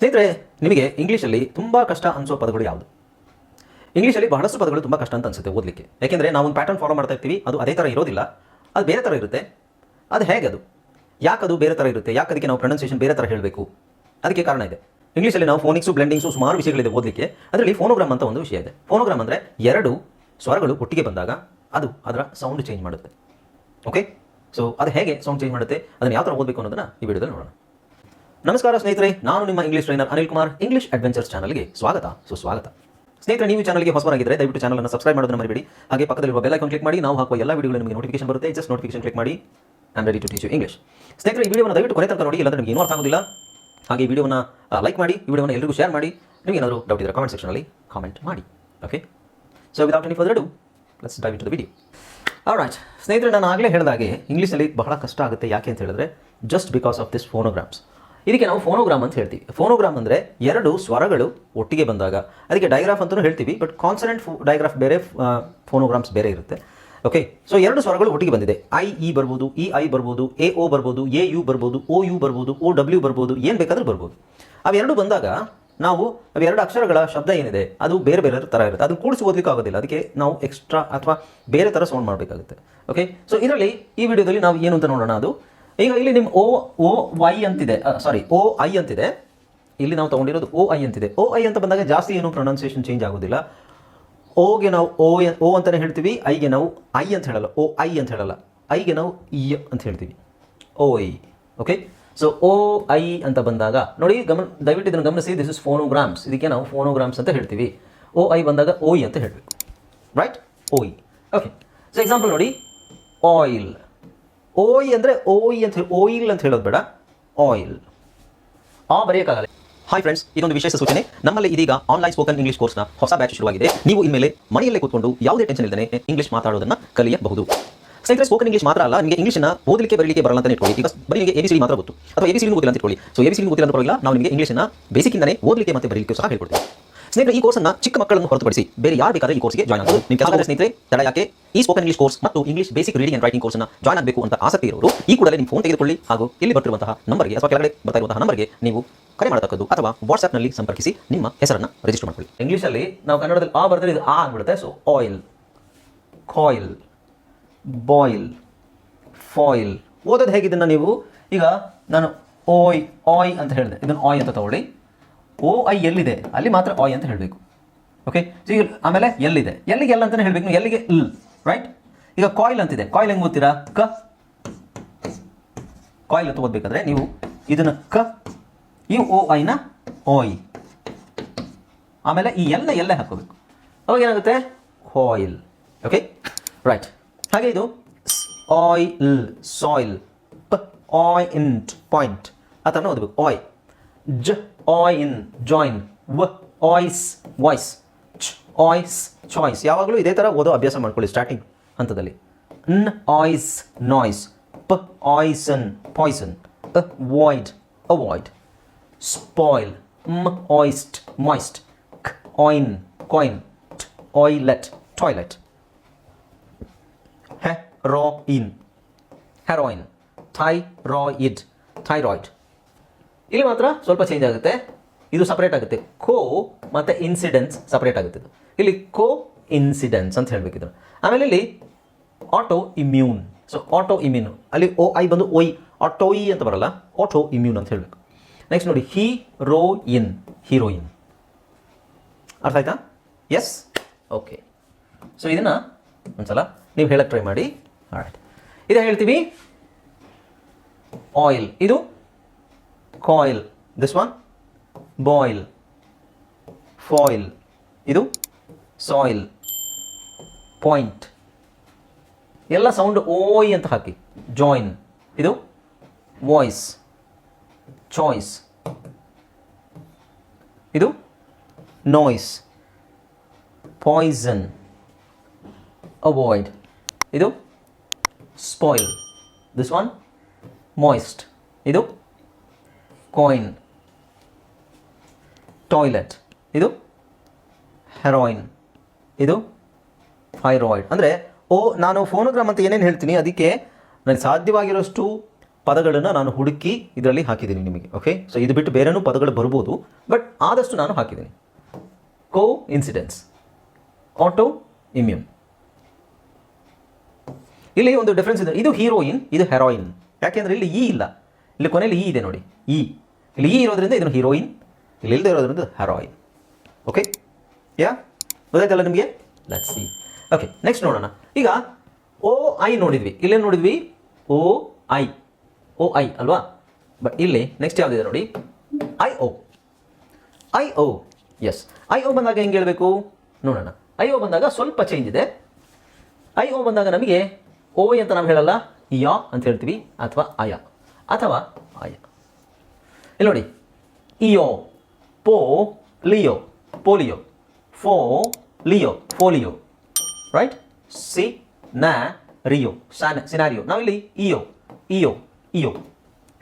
ಸ್ನೇಹಿತರೆ, ನಿಮಗೆ ಇಂಗ್ಲೀಷಲ್ಲಿ ತುಂಬ ಕಷ್ಟ ಅನಿಸೋ ಪದಗಳು ಯಾವುದು? ಇಂಗ್ಲೀಷಲ್ಲಿ ಬಹಳಷ್ಟು ಪದಗಳು ತುಂಬ ಕಷ್ಟ ಅಂತ ಅನಿಸುತ್ತೆ ಓದಲಿಕ್ಕೆ. ಯಾಕೆಂದರೆ ನಾವು ಒಂದು ಪ್ಯಾಟರ್ನ್ ಫಾಲೋ ಮಾಡ್ತಾ ಇರ್ತೀವಿ, ಅದು ಅದೇ ಥರ ಇರೋದಿಲ್ಲ. ಅದು ಬೇರೆ ಥರ ಇರುತ್ತೆ. ಅದು ಹೇಗೆ ಅದು? ಯಾಕೆ ಅದು ಬೇರೆ ಥರ ಇರುತ್ತೆ? ಯಾಕೆ ಅದಕ್ಕೆ ನಾವು ಪ್ರೊನೌನ್ಸಿಯೇಷನ್ ಬೇರೆ ಥರ ಹೇಳಬೇಕು? ಅದಕ್ಕೆ ಕಾರಣ ಇದೆ. ಇಂಗ್ಲೀಷಲ್ಲಿ ನಾವು ಫೋನಿಕ್ಸು ಬ್ಲೆಂಡಿಂಗ್ಸು ಸುಮಾರು ವಿಷಯಗಳಿದೆ ಓದಲಿಕ್ಕೆ. ಅದರಲ್ಲಿ ಫೋನೋಗ್ರಾಮ್ ಅಂತ ಒಂದು ವಿಷಯ ಇದೆ. ಫೋನೋಗ್ರಾಮ್ ಅಂದರೆ ಎರಡು ಸ್ವರಗಳು ಒಟ್ಟಿಗೆ ಬಂದಾಗ ಅದು ಅದರ ಸೌಂಡ್ ಚೇಂಜ್ ಮಾಡುತ್ತೆ. ಓಕೆ ಸೊ ಅದು ಹೇಗೆ ಸೌಂಡ್ ಚೇಂಜ್ ಮಾಡುತ್ತೆ? ಅದನ್ನು ಯಾವ ಥರ ಓದಬೇಕು ಅನ್ನೋದನ್ನು ಈ ವಿಡಿಯೋದಲ್ಲಿ ನೋಡೋಣ. ನಮಸ್ಕಾರ ಸ್ನೇಹಿತರೆ, ನಾನು ನಿಮ್ಮ English trainer Anil Kumar English adventures ಚಾನಲ್ಗೆ ಸ್ವಾಗತ, ಸುಸ್ವಾಗತ. ಸ್ನೇಹಿತರೆ, ನೀವು ಚಾನಲ್ಗೆ ಹೊಸವರಾಗಿದ್ದರೆ ದಯವಿಟ್ಟು ಚಾನಲ್ ಅನ್ನು ಸಬ್ಸ್ಕ್ರೈಬ್ ಮಾಡೋದನ್ನು ಮರಿಬೇಡಿ. ಹಾಗೆ ಪಕ್ಕದಲ್ಲಿರುವ ಬೆಲ್ ಐಕಾನ್ ಕ್ಲಿಕ್ ಮಾಡಿ, ನಾವು ಹಾಕುವ ಎಲ್ಲ ವಿಡಿಯೋಗಳು ನಿಮಗೆ ನೋಟಿಫಿಕೇಶನ್ ಬರುತ್ತೆ. ಜಸ್ಟ್ ನೋಟಿಫಿಕೇಶನ್ ಕ್ಲಿಕ್ ಮಾಡಿ and ready to teach you English ಸ್ನೇಹಿತರೆ, ಈ ವಿಡಿಯೋವನ್ನು ದಯವಿಟ್ಟು ಕೊನೆ ತನಕ ನೋಡಿ, ಇಲ್ಲಾಂದ್ರೆ ನಿಮಗೆ ಏನೂ ಅರ್ಥ ಆಗೋದಿಲ್ಲ. ಹಾಗೆ ಈ ವಿಡಿಯೋನ ಲೈಕ್ ಮಾಡಿ, ಈ ವಿಡಿಯೋನ ಎಲ್ಲರಿಗೂ ಶೇರ್ ಮಾಡಿ. ನಿಮಗೆ ಏನಾದರೂ ಡೌಟ್ ಇದ್ದರೆ ಕಾಮೆಂಟ್ ಸೆಕ್ಷನಲ್ಲಿ ಕಾಮೆಂಟ್ ಮಾಡಿ. Okay so without any further do let's dive into the video alright ಸ್ನೇಹಿತರೆ, ನಾನು ಆಗಲೇ ಹೇಳಿದಾಗೆ ಇಂಗ್ಲೀಷಲ್ಲಿ ಬಹಳ ಕಷ್ಟ ಆಗುತ್ತೆ. ಯಾಕೆ ಅಂತ ಹೇಳಿದ್ರೆ just because of this phonograms ಇದಕ್ಕೆ ನಾವು ಫೋನೋಗ್ರಾಮ್ ಅಂತ ಹೇಳ್ತೀವಿ. ಫೋನೋಗ್ರಾಮ್ ಅಂದರೆ ಎರಡು ಸ್ವರಗಳು ಒಟ್ಟಿಗೆ ಬಂದಾಗ. ಅದಕ್ಕೆ ಡೈಗ್ರಾಫ್ ಅಂತಲೂ ಹೇಳ್ತೀವಿ ಬಟ್ ಕಾನ್ಸನೆಂಟ್ ಡೈಗ್ರಾಫ್ ಬೇರೆ ಫೋನೋಗ್ರಾಮ್ಸ್ ಬೇರೆ ಇರುತ್ತೆ. ಓಕೆ ಸೊ ಎರಡು ಸ್ವರಗಳು ಒಟ್ಟಿಗೆ ಬಂದಿದೆ. ಐ ಇ ಬರ್ಬೋದು ಇ ಐ ಬರ್ಬೋದು ಎ ಓ ಬರ್ಬೋದು ಎ ಯು ಬರ್ಬೋದು ಓ ಯು ಬರ್ಬೋದು ಓ ಡಬ್ಲ್ಯೂ ಬರ್ಬೋದು, ಏನು ಬೇಕಾದರೂ ಬರ್ಬೋದು. ಅವೆರಡು ಬಂದಾಗ ನಾವು ಅವೆರಡು ಅಕ್ಷರಗಳ ಶಬ್ದ ಏನಿದೆ, ಅದು ಬೇರೆ ಬೇರೆ ಥರ ಇರುತ್ತೆ. ಅದನ್ನು ಕೂಡಿಸಿ ಓದಲಿಕ್ಕೆ ಆಗೋದಿಲ್ಲ. ಅದಕ್ಕೆ ನಾವು ಎಕ್ಸ್ಟ್ರಾ ಅಥವಾ ಬೇರೆ ಥರ ಸೌಂಡ್ ಮಾಡಬೇಕಾಗುತ್ತೆ. ಓಕೆ ಸೊ ಇದರಲ್ಲಿ ಈ ವಿಡಿಯೋದಲ್ಲಿ ನಾವು ಏನು ಅಂತ ನೋಡೋಣ ಅದು? ಈಗ ಇಲ್ಲಿ ನಿಮ್ಮ ಓ ಓ ವೈ ಅಂತಿದೆ. ಸಾರಿ ಓ ಐ ಅಂತಿದೆ. ಇಲ್ಲಿ ನಾವು ತಗೊಂಡಿರೋದು ಓ ಐ ಅಂತಿದೆ. ಓ ಐ ಅಂತ ಬಂದಾಗ ಜಾಸ್ತಿ ಏನು ಪ್ರೊನೌನ್ಸಿಯೇಷನ್ ಚೇಂಜ್ ಆಗೋದಿಲ್ಲ. ಓಗೆ ನಾವು ಓ ಓ ಅಂತಲೇ ಹೇಳ್ತೀವಿ ಐಗೆ ನಾವು ಐ ಅಂತ ಹೇಳಲ್ಲ. ಓ ಐ ಅಂತ ಹೇಳಲ್ಲ. ಐಗೆ ನಾವು ಇ ಅಂತ ಹೇಳ್ತೀವಿ. O I okay so O I ಅಂತ ಬಂದಾಗ, ನೋಡಿ, ಗಮನ, ದಯವಿಟ್ಟು ಇದನ್ನು ಗಮನಿಸಿ. ದಿಸ್ ಇಸ್ ಫೋನೋಗ್ರಾಮ್ಸ್ ಇದಕ್ಕೆ ನಾವು ಫೋನೋಗ್ರಾಮ್ಸ್ ಅಂತ ಹೇಳ್ತೀವಿ. ಓ ಐ ಬಂದಾಗ ಓ ಇ ಅಂತ ಹೇಳಬೇಕು. Right oy okay so example ನೋಡಿ. ಆಯಿಲ್ ಓಯ್ ಅಂದರೆ ಓಯ್ ಅಂತ ಹೇಳಿ, ಓಯಿಲ್ ಅಂತ ಹೇಳೋದು ಬೇಡ. ಆಯಿಲ್. ಆ ಬರೆಯೋಕ್ಕಾಗಲ್ಲ. ಹಾಯ್ ಫ್ರೆಂಡ್ಸ್ ಇದೊಂದು ವಿಶೇಷ ಸೂಚನೆ. ನಮ್ಮಲ್ಲಿ ಇದೀಗ ಆನ್ಲೈನ್ ಸ್ಪೋಕನ್ ಇಂಗ್ಲಿಷ್ ಕೋರ್ಸ್ನ ಹೊಸ ಬ್ಯಾಚ್ ಶುರುವಾಗಿದೆ. ನೀವು ಇನ್ಮೇಲೆ ಮನೆಯಲ್ಲೇ ಕೂತ್ಕೊಂಡು ಯಾವುದೇ ಟೆನ್ಷನ್ ಇಲ್ಲದೆ ಇಂಗ್ಲಿಷ್ ಮಾತಾಡೋದನ್ನ ಕಲಿಯಬಹುದು. ಸ್ನೇಹಿತರೆ ಸ್ಪೋಕನ್ ಇಂಗ್ಲಿಷ್ ಮಾತ್ರ ಅಲ್ಲ, ನಿಮಗೆ ಇಂಗ್ಲಿಷ್ನ ಓದಲಿಕ್ಕೆ, ಬರಲಿಕ್ಕೆ ಬರಲ್ಲ ಅಂತ ಇಟ್ಕೊಳ್ಳಿ. ಬಿಕಾಸ್ ಬರೀ ನಿಮಗೆ ಎ ಬಿ ಸಿ ಮಾತ್ರ ಗೊತ್ತು. ಅಥವಾ ಎ ಬಿ ಸಿ ಗೊತ್ತಿಲ್ಲ ಅಂತ ಇಟ್ಕೊಳ್ಳಿ. ಸೊ ಎ ಓದಿಲ್ಲ ಅಂತ ಪರವಾಗಿಲ್ಲ ನಾವು ನಿಮಗೆ ಇಂಗ್ಲಿಷ್ನ ಬೇಸಿಕ್ಕಿಂದನೇ ಓದಲಿಕ್ಕೆ ಮತ್ತೆ ಬರಲಿಕ್ಕೆ ಸಹ ಹೇಳ್ಕೊಡ್ತೀವಿ. ಸ್ನೇಹಿತರೆ, ಈ ಕೋರ್ಸ್ನ ಚಿಕ್ಕ ಮಕ್ಕಳನ್ನು ಹೊರತುಪಡಿಸಿ ಬೇರೆ ಯಾರು ಬೇಕಾದ್ರೆ ಈ ಕೋರ್ಸ್ಗೆ ಜಾಯ್ನ್ ಆಗಬಹುದು ನಿಮ್ಮ ಕೆಲಸ ಸ್ನೇಹಿತರೆ, ತಡ ಯಾಕೆ? ಈ ಸ್ಪೋಕನ್ ಇಂಗ್ಲಿಷ್ ಕೋರ್ಸ್ ಮತ್ತು English basic reading and writing ಕೋರ್ಸ್ನ ಜಾಯ್ನ್ ಆಗಬೇಕು ಅಂತ ಆಸಕ್ತಿ ಇರೋರು, ಈ ಕೂಡಲೇ ನಿಮ್ಮ ಫೋನ್ ತೆಗೆದುಕೊಳ್ಳಿ ಹಾಗೂ ಇಲ್ಲಿ ಬರ್ತಿರುವಂತಹ ನಂಬರ್ಗೆ ಅಥವಾ ಕೆಳಗಡೆ ಬರ್ತಾ ನಂಬರ್ಗೆ ನೀವು ಕರೆ ಮಾಡತಕ್ಕದ್ದು ಅಥವಾ ವಾಟ್ಸ್ಆ್ಯಪ್ನಲ್ಲಿ ಸಂಪರ್ಕಿಸಿ ನಿಮ್ಮ ಹೆಸರನ್ನು ರಿಜಿಸ್ಟರ್ ಮಾಡ್ಕೊಳ್ಳಿ. ಇಂಗ್ಲೀಷಲ್ಲಿ ನಾವು ಕನ್ನಡದಲ್ಲಿ ಆ ಬರ್ತಾರೆ ಇದು ಆ ಅಂದ್ಬಿಡುತ್ತೆ so oil coil boil foil ಓದೋದು ಹೇಗಿದ್ದನ್ನು ನೀವು ಈಗ ನಾನು ಓಯ್ ಆಯ್ ಅಂತ ಹೇಳಿದೆ. ಇದನ್ನು ಆಯ್ ಅಂತ ತಗೊಳ್ಳಿ. ಓ, ಐ ಎಲ್ಲಿದೆ? ಅಲ್ಲಿ ಮಾತ್ರ ಆಯ್ ಅಂತ ಹೇಳಬೇಕು. ಓಕೆ ಈಗ ಆಮೇಲೆ ಎಲ್ಲಿದೆ? ಎಲ್ಲಿಗೆ ಎಲ್ಲ ಅಂತಲೇ ಹೇಳಬೇಕು. ಎಲ್ಲಿಗೆ ಇಲ್ ರೈಟ್ ಈಗ ಕಾಯಿಲ್ ಅಂತಿದೆ. ಕಾಯಿಲ್ ಹೆಂಗೆ ಓದ್ತೀರಾ? ಕ. ಕಾಯಿಲ್ ಅಂತ ಓದಬೇಕಾದ್ರೆ ನೀವು ಇದನ್ನು ಕ, ಈ ಓ ಐನ ಓಯ್ ಆಮೇಲೆ ಈ ಎಲ್ಲ ಎಲ್ಲೇ ಹಾಕೋಬೇಕು ಅವಾಗ ಏನಾಗುತ್ತೆ? ಆಯಿಲ್ ಓಕೆ ರೈಟ್ ಹಾಗೆ ಇದು oil soil oi int point ಆ ಥರನೇ ಓದಬೇಕು. ಆಯ್ ಜ ಆಯಿನ್ ಜಾಯಿನ್ ವ ಆಯ್ಸ್ ವಾಯ್ಸ್ ಚ್ ಆಯ್ಸ್ ಚಾಯ್ಸ್ ಯಾವಾಗಲೂ ಇದೇ ಥರ ಓದೋ ಅಭ್ಯಾಸ ಮಾಡ್ಕೊಳ್ಳಿ ಸ್ಟಾರ್ಟಿಂಗ್ ಹಂತದಲ್ಲಿ. N oise noise p oison poison a void avoid spoil m oist moist spoil m oist t oilet toilet he ro in heroin thy ro id thyroid. ಇಲ್ಲಿ ಮಾತ್ರ ಸ್ವಲ್ಪ ಚೇಂಜ್ ಆಗುತ್ತೆ. ಇದು ಸಪರೇಟ್ ಆಗುತ್ತೆ. ಕೋ ಮತ್ತು ಇನ್ಸಿಡೆನ್ಸ್ ಸಪರೇಟ್ ಆಗುತ್ತೆ ಇಲ್ಲಿ ಕೋ incidence ಅಂತ ಹೇಳಬೇಕಿದ್ರು. ಆಮೇಲೆ ಇಲ್ಲಿ auto immune so auto immune ಅಲ್ಲಿ ಓ ಐ ಬಂದು ಒಯ್ ಆಟೋಯಿ ಅಂತ ಬರಲ್ಲ. ಆಟೋ ಇಮ್ಯೂನ್ ಅಂತ ಹೇಳಬೇಕು. ನೆಕ್ಸ್ಟ್ ನೋಡಿ ಹೀರೋಯಿನ್ ಹೀರೋಯಿನ್ ಅರ್ಥ ಆಯ್ತಾ? ಎಸ್ ಓಕೆ ಸೊ ಇದನ್ನು ಒಂದ್ಸಲ ನೀವು ಹೇಳಕ್ಕೆ ಟ್ರೈ ಮಾಡಿ. ಆಯ್ತು ಇದೇ ಹೇಳ್ತೀವಿ. ಆಯಿಲ್ ಇದು coil this one boil foil ಇದು? ಸಾಯಿಲ್ ಪಾಯಿಂಟ್ ಎಲ್ಲ ಸೌಂಡ್ ಓಯ್ ಅಂತ ಹಾಕಿ. ಜಾಯಿನ್ ಇದು? ವಾಯ್ಸ್ ಚಾಯ್ಸ್ ಇದು? ನಾಯ್ಸ್ ಪಾಯ್ಸನ್ ಅವಾಯ್ಡ್ ಇದು? ಸ್ಪಾಯ್ಲ್ ದಿಸ್ ಒನ್ ಮಾಯ್ಸ್ಟ್ ಇದು? ಕಾಯಿನ್ ಟಾಯ್ಲೆಟ್ ಇದು ಹೆರಾಯಿನ್ ಇದು ಥೈರಾಯ್ಡ್ ಅಂದರೆ, ಓ, ನಾನು ಫೋನೋಗ್ರಾಮ್ ಅಂತ ಏನೇನು ಹೇಳ್ತೀನಿ, ಅದಕ್ಕೆ ನನಗೆ ಸಾಧ್ಯವಾಗಿರೋಷ್ಟು ಪದಗಳನ್ನು ನಾನು ಹುಡುಕಿ ಇದರಲ್ಲಿ ಹಾಕಿದ್ದೀನಿ ನಿಮಗೆ ಓಕೆ ಸೊ ಇದು ಬಿಟ್ಟು ಬೇರೆನೂ ಪದಗಳು ಬರ್ಬೋದು ಬಟ್ ಆದಷ್ಟು ನಾನು ಹಾಕಿದ್ದೀನಿ. ಕೋ ಇನ್ಸಿಡೆನ್ಸ್ ಆಟೋ ಇಮ್ಯೂನ್ ಇಲ್ಲಿ ಒಂದು ಡಿಫ್ರೆನ್ಸ್ ಇದೆ. ಇದು ಹೀರೋಯಿನ್ ಇದು ಹೆರೋಯಿನ್ ಯಾಕೆಂದರೆ ಇಲ್ಲಿ ಈ ಇಲ್ಲ. ಇಲ್ಲಿ ಕೊನೆಯಲ್ಲಿ ಈ ಇದೆ ನೋಡಿ. ಈ ಇಲ್ಲಿ ಈ ಇರೋದ್ರಿಂದ ಇದನ್ನು ಹೀರೋಯಿನ್ ಇಲ್ಲಿ ಇಲ್ಲದೆ ಇರೋದ್ರಿಂದ ಹೆರಾಯಿನ್ ಓಕೆ ಯಾ ಗೊತ್ತಾಯ್ತಲ್ಲ ನಿಮಗೆ? ಲೆಟ್ಸ್ ಸಿ ಓಕೆ ನೆಕ್ಸ್ಟ್ ನೋಡೋಣ. ಈಗ ಓ ಐ ನೋಡಿದ್ವಿ. ಇಲ್ಲೇನು ನೋಡಿದ್ವಿ? ಓ ಐ ಓ ಐ ಅಲ್ವಾ? ಬಟ್ ಇಲ್ಲಿ ನೆಕ್ಸ್ಟ್ ಯಾವುದಿದೆ ನೋಡಿ? I O I O yes I O ಬಂದಾಗ ಹೆಂಗೆ ಹೇಳಬೇಕು? ನೋಡೋಣ. ಐ ಓ ಬಂದಾಗ ಸ್ವಲ್ಪ ಚೇಂಜ್ ಇದೆ. ಐ ಓ ಬಂದಾಗ ನಮಗೆ ಓ ಅಂತ ನಾವು ಹೇಳಲ್ಲ. ಯಾ ಅಂತ ಹೇಳ್ತೀವಿ. ಅಥವಾ ಅಯ. ಅಥವಾ ಅಯ ಇಲ್ಲಿ ನೋಡಿ. ಇಯೋ, polio, polio. Folio folio right scenario. ಸಾನ, ಸಿನಾರಿಯೋ. ನಾವಿಲ್ಲಿ ಇಯೋ ಇಯೋ ಇಯೋ.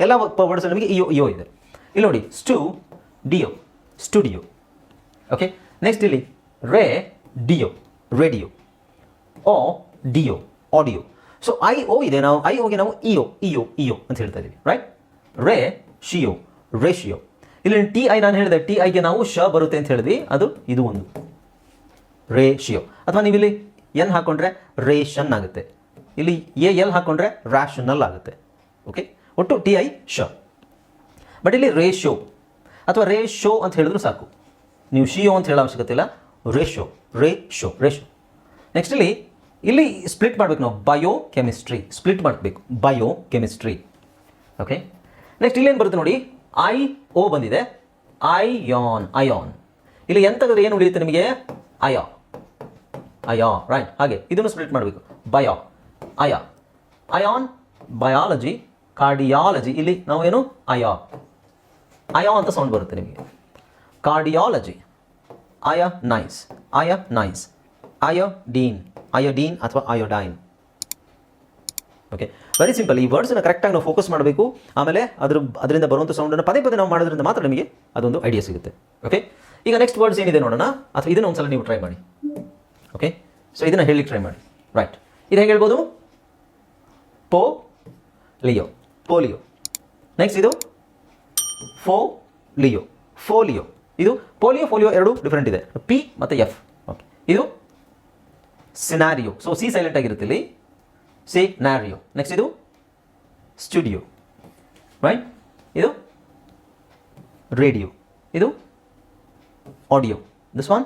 ಎಲ್ಲ ವರ್ಡ್ಸ್ ನಮಗೆ ಇಯೋ ಇಯೋ ಇದೆ. ಇಲ್ಲಿ ನೋಡಿ. ಸ್ಟು, ಡಿಯೋ. ಸ್ಟುಡಿಯೋ. ಓಕೆ? ನೆಕ್ಸ್ಟ್ ಇಲ್ಲಿ. Radio. Radio. Audio. Audio. So I O ಇದೆ ನಾವು ಐ ಓಗೆ ನಾವು ಇಯೋ ಇ ಇಯೋ ಅಂತ ಹೇಳ್ತಾ ಇದ್ದೀವಿ ರೈಟ್ ರೇ ಶಿಯೋ ರೇಷಿಯೋ ಇಲ್ಲಿ ಟಿ ಐ ನಾನು ಹೇಳಿದೆ ಟಿ ಐಗೆ ನಾವು ಶ ಬರುತ್ತೆ ಅಂತ ಹೇಳಿದ್ವಿ, ಅದು, ಇದು ಒಂದು. ರೇಷಿಯೋ ಅಥವಾ ನೀವು ಇಲ್ಲಿ ಎನ್ ಹಾಕೊಂಡ್ರೆ ರೇಷನ್ ಆಗುತ್ತೆ. ಇಲ್ಲಿ ಎ ಎಲ್ ಹಾಕೊಂಡ್ರೆ ರ್ಯಾಷನಲ್ ಆಗುತ್ತೆ. ಓಕೆ ಒಟ್ಟು ಟಿ ಐ ಶ. ಬಟ್ ಇಲ್ಲಿ ರೇಷೋ ಅಥವಾ ರೇಷೋ ಅಂತ ಹೇಳಿದ್ರು ಸಾಕು. ನೀವು ಶಿಯೋ ಅಂತ ಹೇಳೋ ಅವಶ್ಯಕತೆ ಇಲ್ಲ. ರೇಷೋ ಶೋ ರೇಷೋ ನೆಕ್ಸ್ಟ್ ಇಲ್ಲಿ ಇಲ್ಲಿ ಸ್ಪ್ಲಿಟ್ ಮಾಡಬೇಕು ನಾವು. ಬಯೋ ಕೆಮಿಸ್ಟ್ರಿ ಸ್ಪ್ಲಿಟ್ ಮಾಡಬೇಕು. ಬಯೋ ಕೆಮಿಸ್ಟ್ರಿ ಓಕೆ ನೆಕ್ಸ್ಟ್ ಇಲ್ಲೇನು ಬರುತ್ತೆ ನೋಡಿ? ಐ ಓ ಬಂದಿದೆ. ಐಯಾನ್ ಅಯಾನ್ ಇಲ್ಲಿ ಎಂತಾದ್ರೆ ಏನು ಉಳಿಯುತ್ತೆ ನಿಮಗೆ? ಅಯಾ ಅಯಾ ರೈಟ್ ಹಾಗೆ. ಇದನ್ನು ಸ್ಪ್ಲಿಟ್ ಮಾಡಬೇಕು. ಬಯೋ ಅಯಾ ಅಯಾನ್ ಬಯಾಲಜಿ ಕಾರ್ಡಿಯಾಲಜಿ ಇಲ್ಲಿ ನಾವೇನು ಅಯಾ ಅಯಾ ಅಂತ ಸೌಂಡ್ ಬರುತ್ತೆ ನಿಮಗೆ. ಕಾರ್ಡಿಯಾಲಜಿ ಅಯ ನೈಸ್ ಅಯ ನೈಸ್ ಅಯೋಡೀನ್ ಅಯೋಡೀನ್ ಅಥವಾ ಅಯೋಡೈನ್ ಓಕೆ ವೆರಿ ಸಿಂಪಲ್ ಈ ವರ್ಡ್ಸನ್ನು ಕರೆಕ್ಟಾಗಿ ನಾವು ಫೋಕಸ್ ಮಾಡಬೇಕು. ಆಮೇಲೆ ಅದ್ರ ಅದರಿಂದ ಬರುವಂಥ ಸೌಂಡನ್ನು ಪದೇ ಪದೇ ನಾವು ಮಾಡೋದ್ರಿಂದ ಮಾತ್ರ ನಿಮಗೆ ಅದೊಂದು ಐಡಿಯಾ ಸಿಗುತ್ತೆ. ಓಕೆ ಈಗ ನೆಕ್ಸ್ಟ್ ವರ್ಡ್ಸ್ ಏನಿದೆ ನೋಡೋಣ? ಅಥವಾ ಇದನ್ನು ಒಂದ್ಸಲ ನೀವು ಟ್ರೈ ಮಾಡಿ. ಓಕೆ ಸೊ ಇದನ್ನು ಹೇಳಲಿಕ್ಕೆ ಟ್ರೈ ಮಾಡಿ. ರೈಟ್ ಇದು ಹೇಗೆ ಹೇಳ್ಬೋದು? ಪೋ ಲಿಯೋ. ಪೋಲಿಯೋ ನೆಕ್ಸ್ಟ್ ಇದು? Fo lio. ಫೋಲಿಯೋ ಇದು ಪೋಲಿಯೋ ಫೋಲಿಯೋ ಎರಡು ಡಿಫ್ರೆಂಟ್ ಇದೆ. ಪಿ ಮತ್ತು ಎಫ್ ಓಕೆ ಇದು? ಸಿನಾರಿಯೋ ಸೊ ಸಿ ಸೈಲೆಂಟ್ ಆಗಿರುತ್ತೆ ಇಲ್ಲಿ ಸಿ ನ್ಯಾರಿಯೋ ನೆಕ್ಸ್ಟ್ ಇದು ಸ್ಟುಡಿಯೋ ರೈಟ್ ಇದು ರೇಡಿಯೋ ಇದು audio this one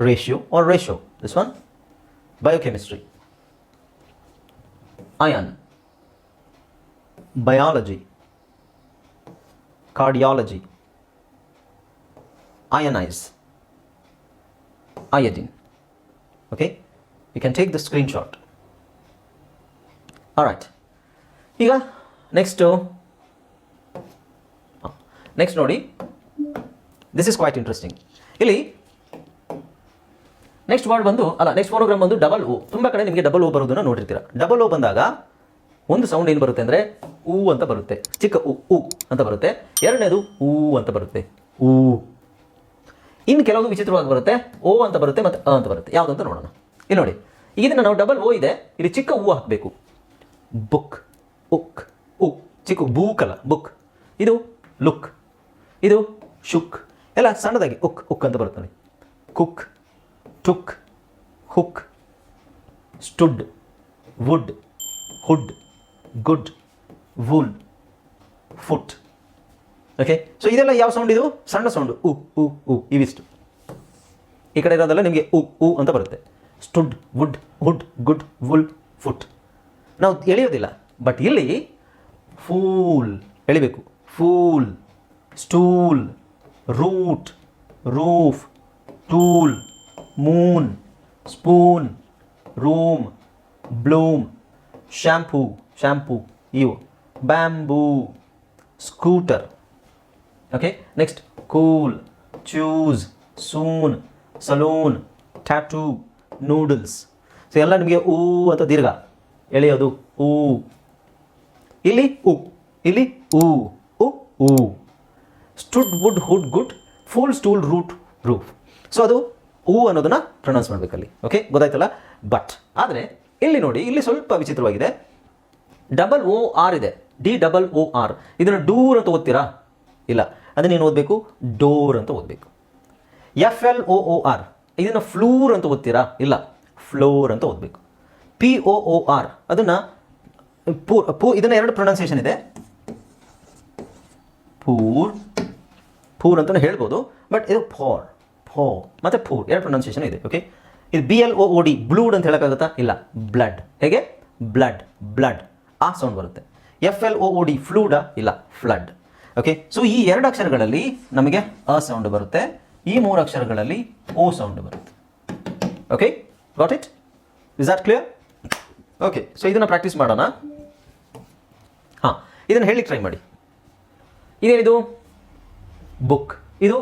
ratio or ratio this one biochemistry ion biology cardiology ionise iodine. Okay, you can take the screenshot. All right. ಈಗ next next ನೋಡಿ. This is quite interesting ಇಲ್ಲಿ next word ಬಂದು ಅಲ್ಲ next phonogram ಬಂದು double O ತುಂಬ ಕಡೆ ನಿಮಗೆ double ಓ ಬರೋದನ್ನು ನೋಡಿರ್ತೀರ. ಡಬಲ್ ಓ ಬಂದಾಗ ಒಂದು ಸೌಂಡ್ ಏನು ಬರುತ್ತೆ ಅಂದರೆ ಊ ಅಂತ ಬರುತ್ತೆ. ಚಿಕ್ಕ ಉ ಅಂತ ಬರುತ್ತೆ. ಎರಡನೇದು ಊ ಅಂತ ಬರುತ್ತೆ. ಊ. ಇನ್ನು ಕೆಲವೊಂದು ವಿಚಿತ್ರವಾಗಿ ಬರುತ್ತೆ. ಓ ಅಂತ ಬರುತ್ತೆ ಮತ್ತು ಅ ಅಂತ ಬರುತ್ತೆ. ಯಾವುದಂತ ನೋಡೋಣ. ಇಲ್ಲಿ ನೋಡಿ. ಇದನ್ನು ನಾವು ಡಬಲ್ ಓ ಇದೆ. ಇಲ್ಲಿ ಚಿಕ್ಕ ಹೂ ಹಾಕಬೇಕು. ಬುಕ್ ಉಕ್ ಉ ಚಿಕ್ಕ ಬೂಕಲ್ಲ ಬುಕ್ ಇದು ಲುಕ್ ಇದು ಶುಕ್ ಎಲ್ಲ ಸಣ್ಣದಾಗಿ ಉಕ್ ಉಕ್ ಅಂತ ಬರುತ್ತೆ ನೋಡಿ. Cook took hook stood wood hood good wool foot okay so ಇದೆಲ್ಲ ಯಾವ ಸೌಂಡ್ ಇದು? ಸಣ್ಣ ಸೌಂಡ್ ಉ ಉ ಉ. ಇವಿಷ್ಟು ಈ ಕಡೆ ಇರೋದೆಲ್ಲ ನಿಮಗೆ ಉ ಉ ಅಂತ ಬರುತ್ತೆ. Stood wood wood good wool foot ನಾವು ಎಳೆಯೋದಿಲ್ಲ. ಬಟ್ ಇಲ್ಲಿ fool ಎಳಿಬೇಕು. Fool stool root roof tool moon spoon room bloom shampoo shampoo ಇವು bamboo scooter okay next cool choose soon saloon tattoo noodles so ಎಲ್ಲ ನಿಮಗೆ ಊ ಅಂತ ದೀರ್ಘ. ಎಳೆಯೋದು ಊ. ಇಲ್ಲಿ ಉ ಇಲ್ಲಿ ಊ. ಉ ಊ. Stood wood hood good full stool root roof so ಅದು ಊ ಅನ್ನೋದನ್ನ ಪ್ರೊನೌನ್ಸ್ ಮಾಡಬೇಕಲ್ಲಿ ಓಕೆ ಗೊತ್ತಾಯ್ತಲ್ಲ? ಬಟ್ ಆದರೆ, ಇಲ್ಲಿ ನೋಡಿ, ಇಲ್ಲಿ ಸ್ವಲ್ಪ ವಿಚಿತ್ರವಾಗಿದೆ. ಡಬಲ್ ಓ ಆರ್ ಇದೆ. ಡಿ ಡಬಲ್ ಓ ಆರ್ ಇದನ್ನು ಡೂರ್ ಅಂತ ಓದ್ತೀರಾ? ಇಲ್ಲ. ಅದನ್ನೇನು ಓದಬೇಕು? ಡೋರ್ ಅಂತ ಓದಬೇಕು. F L O O R ಇದನ್ನು ಫ್ಲೂರ್ ಅಂತ ಓದ್ತೀರಾ? ಇಲ್ಲ, ಫ್ಲೋರ್ ಅಂತ ಓದಬೇಕು. ಪಿ ಒ ಒ ಆರ್ ಅದನ್ನು ಪೂರ್ ಪೂ, ಇದನ್ನು ಎರಡು ಪ್ರೊನೌನ್ಸಿಯೇಷನ್ ಇದೆ. ಪೂರ್ ಪೂರ್ ಅಂತಲೂ ಹೇಳ್ಬೋದು. ಬಟ್ ಇದು ಫೋರ್, ಫೋ, ಮತ್ತು ಪೂರ್, ಎರಡು ಪ್ರೊನೌನ್ಸಿಯೇಷನ್ ಇದೆ ಓಕೆ ಇದು B L O O D blood ಅಂತ ಹೇಳೋಕ್ಕಾಗುತ್ತಾ? ಇಲ್ಲ, ಬ್ಲಡ್. ಹೇಗೆ? ಬ್ಲಡ್ ಬ್ಲಡ್ ಆ ಸೌಂಡ್ ಬರುತ್ತೆ. F L O O D ಫ್ಲೂಡಾ? ಇಲ್ಲ, ಫ್ಲಡ್. ಓಕೆ ಸೊ ಈ ಎರಡು ಅಕ್ಷರಗಳಲ್ಲಿ ನಮಗೆ ಅ ಸೌಂಡ್ ಬರುತ್ತೆ, ಈ ಮೂರು ಅಕ್ಷರಗಳಲ್ಲಿ ಓ ಸೌಂಡ್ ಬರುತ್ತೆ. Okay got it is that clear okay so ಇದನ್ನು ಪ್ರಾಕ್ಟೀಸ್ ಮಾಡೋಣ. ಹಾಂ, ಇದನ್ನು ಹೇಳಿ ಟ್ರೈ ಮಾಡಿ. ಇದೇನಿದು? ಬುಕ್ ಇದು?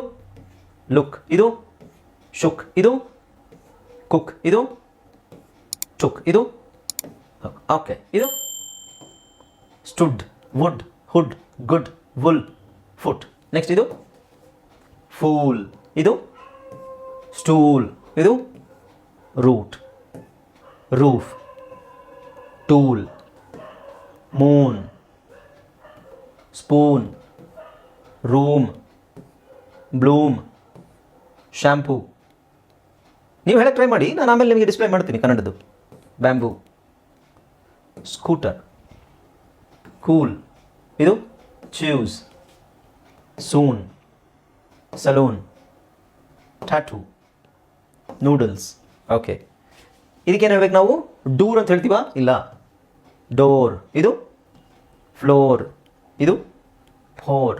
ಲುಕ್ ಇದು? ಶುಕ್ ಇದು? ಕುಕ್ ಇದು? ಚುಕ್ ಇದು? ಓಕೆ ಇದು? Stood wood hood good wool foot next ಇದು? ಫೂಲ್ ಇದು? ಸ್ಟೂಲ್ ಇದು? Root roof tool moon spoon room bloom shampoo ನೀವು ಹೇಳಕ್ಕೆ ಟ್ರೈ ಮಾಡಿ ನಾನು ಆಮೇಲೆ ನಿಮಗೆ ಡಿಸ್ಪ್ಲೇ ಮಾಡ್ತೀನಿ ಕನ್ನಡದ್ದು. ಬ್ಯಾಂಬೂ ಸ್ಕೂಟರ್ ಕೂಲ್ ಇದು? Choose soon saloon tattoo noodles okay ಇದಕ್ಕೇನು ಹೇಳ್ಬೇಕು ನಾವು? ಡೂರ್ ಅಂತ ಹೇಳ್ತೀವಾ? ಇಲ್ಲ. ಡೋರ್ ಇದು? ಫ್ಲೋರ್ ಇದು? Poor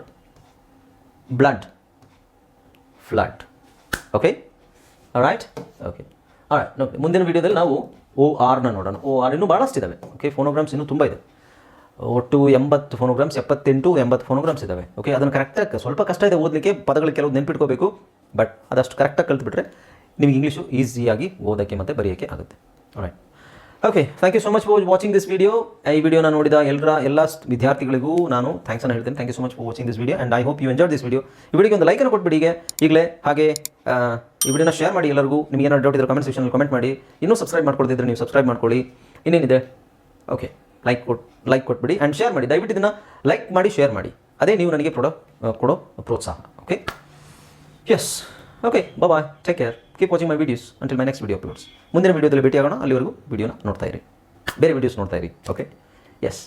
blood flood okay right okay right okay ಮುಂದಿನ ವೀಡಿಯೋದಲ್ಲಿ ನಾವು ಓ ಆರ್ನ ನೋಡೋಣ. ಓ ಆರ್ ಇನ್ನೂ ಭಾಳಷ್ಟು ಇದ್ದಾವೆ ಓಕೆ ಫೋನೋಗ್ರಾಮ್ಸ್ ಇನ್ನೂ ತುಂಬ ಇದೆ. ಒಟ್ಟು ಎಂಬತ್ತು ಫೋನೋಗ್ರಾಮ್ಸ್ ಎಪ್ಪತ್ತೆಂಟು, ಎಂಬತ್ತು ಫೋನೋಗ್ರಾಮ್ಸ್ ಇದ್ದಾವೆ ಓಕೆ ಅದನ್ನು ಕರೆಕ್ಟಾಗಿ ಸ್ವಲ್ಪ ಕಷ್ಟ ಇದೆ ಓದಲಿಕ್ಕೆ ಪದಗಳು ಕೆಲವು ನೆನ್ಪಿಟ್ಕೋಬೇಕು ಬಟ್ ಅದಷ್ಟು ಕರೆಕ್ಟಾಗಿ ಕಲ್ತ್ಬಿಟ್ರೆ ನಿಮಗೆ ಇಂಗ್ಲೀಷು ಈಸಿಯಾಗಿ ಓದೋಕ್ಕೆ ಮತ್ತು ಬರೆಯೋಕ್ಕೆ ಆಗುತ್ತೆ. Right okay thank you so much for watching this video ಈ ವಿಡಿಯೋನ ನೋಡಿದ ಎಲ್ಲರ ಎಲ್ಲ ವಿದ್ಯಾರ್ಥಿಗಳಿಗೂ ನಾನು ಥ್ಯಾಂಕ್ಸ್ ಅನ್ನು ಹೇಳ್ತೇನೆ. Thank you so much for watching this video and I hope you enjoy this video ಈ ವಿಡಿಯೋಗೆ ಒಂದು ಲೈಕನ್ನು ಕೊಟ್ಬಿಡಿ ಈಗ ಈಗಲೇ ಹಾಗೆ ಈ ವಿಡಿಯೋನ ಶೇರ್ ಮಾಡಿ ಎಲ್ಲರಿಗೂ. ನಿಮಗೆ ಏನಾದ್ರು ಡೌಟ್ ಇದ್ರೆ ಕಮೆಂಟ್ ಸೆಕ್ಷನಲ್ಲಿ ಕಮೆಂಟ್ ಮಾಡಿ. ಇನ್ನೂ ಸಬ್ಸ್ಕ್ರೈಬ್ ಮಾಡ್ಕೊಳ್ತಿದ್ರೆ ನೀವು ಸಬ್ಸ್ಕ್ರೈಬ್ ಮಾಡ್ಕೊಳ್ಳಿ. ಇನ್ನೇನಿದೆ? ಓಕೆ ಲೈಕ್ ಕೊಟ್ ಲೈಕ್ ಕೊಟ್ಬಿಡಿ ಆ್ಯಂಡ್ ಶೇರ್ ಮಾಡಿ. ದಯವಿಟ್ಟು ಇದನ್ನು ಲೈಕ್ ಮಾಡಿ ಶೇರ್ ಮಾಡಿ. ಅದೇ ನೀವು ನನಗೆ ಕೊಡೋ ಕೊಡೋ ಪ್ರೋತ್ಸಾಹ okay yes okay bye take care keep watching my videos until my next video uploads ಮುಂದಿನ ವೀಡಿಯೋದಲ್ಲಿ ಭೇಟಿಯಾಗೋಣ. ಅಲ್ಲಿವರೆಗೂ ವೀಡಿಯೋನ ನೋಡ್ತಾ ಇರಿ. ಬೇರೆ ವೀಡಿಯೋಸ್ ನೋಡ್ತಾ ಇರಿ ಓಕೆ ಎಸ್